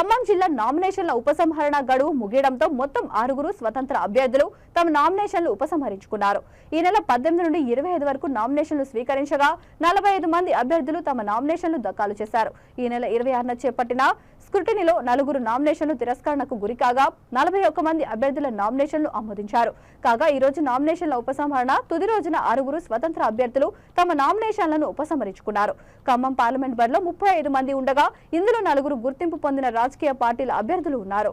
ఖమ్మం జిల్లా నామినేషన్ల ఉపసంహరణ గడువు ముగియడంతో మొత్తం ఆరుగురు స్వతంత్ర అభ్యర్థులు తమ నామినేషన్లు ఉపసంహరించుకున్నారు. ఈ నెల పద్దెనిమిది నుండి ఇరవై ఐదు వరకు నామినేషన్లు స్వీకరించగా నలభై ఐదు మంది అభ్యర్థులు తమ నామినేషన్లు దఖలు చేశారు. ఈ నెల ఇరవై ఆరున చేపట్టిన స్క్రూటినీలో నలుగురు నామినేషన్లు తిరస్కరణకు గురికాగా నలభై ఒక్క మంది అభ్యర్థుల నామినేషన్లు ఆమోదించారు. కాగా ఈ రోజు నామినేషన్ల ఉపసంహరణ తుది రోజున ఆరుగురు స్వతంత్ర అభ్యర్థులు తమ నామినేషన్లను ఉపసంహరించుకున్నారు. ఖమ్మం పార్లమెంట్ బరిలో ముప్పై ఐదు మంది ఉండగా ఇందులో నలుగురు గుర్తింపు పొందిన రాజకీయ పార్టీల అభ్యర్థులు ఉన్నారు.